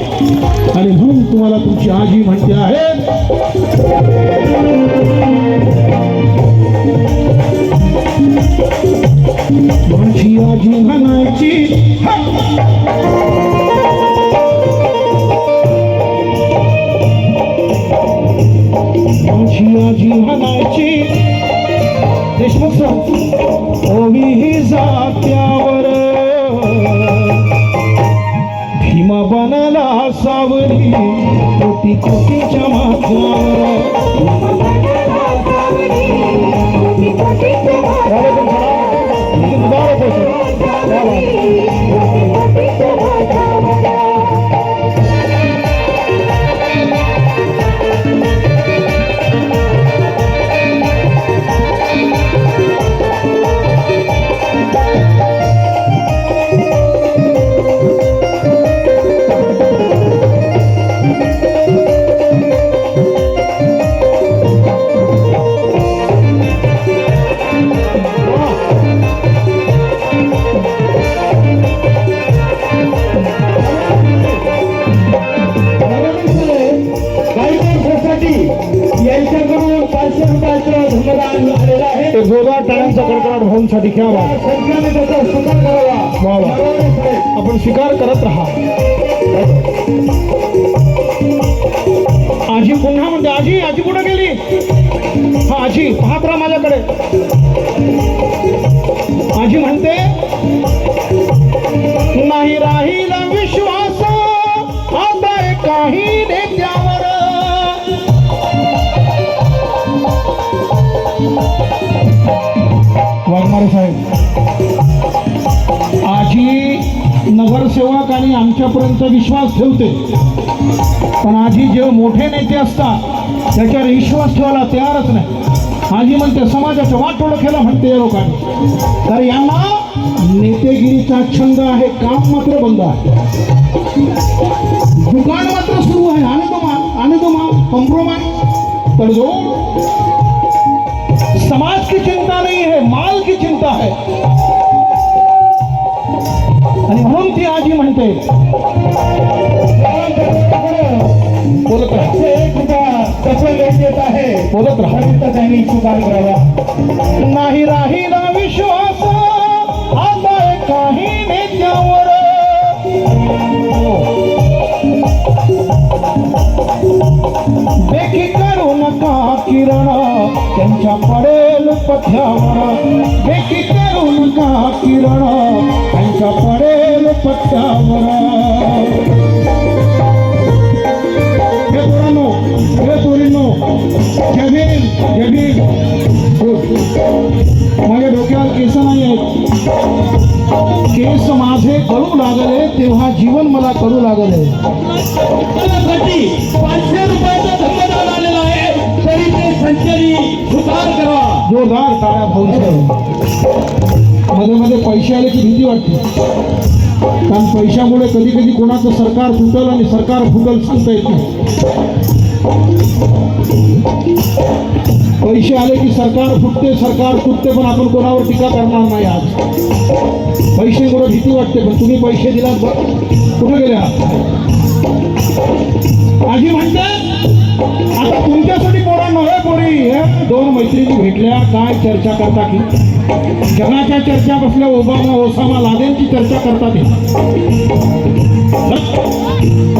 आणि म्हणून तुम्हाला तुमची आजी म्हणते आहे माझी आजी म्हणायची माझी आजी म्हणायची देशमुख सर ओवी ही जात्यावर भीमा बनला सावरी कोटी कोटीच्या माथ्यावर यांच्याकडून पाचशे रुपयाचं धनदान आलेलं आहे. ते जोरदार टाळ्यांचा कडकडाट भाऊंसाठी घ्या वा संख्याने त्याचा स्वीकार करावा. आपण स्वीकार करत राहा. आजी पुन्हा म्हणते आजी आजी कुठं गेली? हा आजी पाहत राहा माझ्याकडे. ठिकाणी आमच्यापर्यंत विश्वास ठेवते. पण आजी जेव्हा मोठे नेते असतात त्याच्यावर विश्वास ठेवायला तयारच नाही. आजी म्हणते समाजाचं वाट केलं म्हणते या लोकांनी. तर यांना नेतेगिरीचा छंद आहे काम मात्र बंद आहे. दुकान मात्र सुरू आहे आणि तो आणि तो मा कॉम्प्रोमाइज तडजोड समाज की चिंता नाही है माल की चिंता ती आजी म्हणते बोलत राहा. पाचशे एक रुपया तसं लेट येत आहे. बोलत राहा. तरी त्यांनी स्वीकार करावा. नाही राहिला विश्वास. आता काही नेत्यावर. देखी करू नका किरण? त्यांच्या पडेल पथ्यावर देखी करू नका किरण? त्यांच्या माझ्या डोक्यावर केस नाही आहेत केस माझे करू लागले तेव्हा जीवन मला करू लागले त्यासाठी पाचशे आहे तरी ते संचारी करा जोरदार टाळ्या भाऊ मध्ये मध्ये पैसे आले की भीती वाटते. कारण पैशामुळे कधी कधी कोणाचं सरकार फुटल आणि सरकार फुटल सांगता येत नाही. पैसे आले की सरकार फुटते सरकार फुटते पण आपण कोणावर टीका करणार नाही आज. पैशामुळे भीती वाटते पण तुम्ही पैसे दिला कुठे गेल्या आजी म्हणते आता तुमच्यासाठी पोरांनो दोन मैत्रिणी भेटल्या काय चर्चा करता की जगाच्या चर्चा बसल्या ओबामा ओसामा लादेनची चर्चा करतात हे.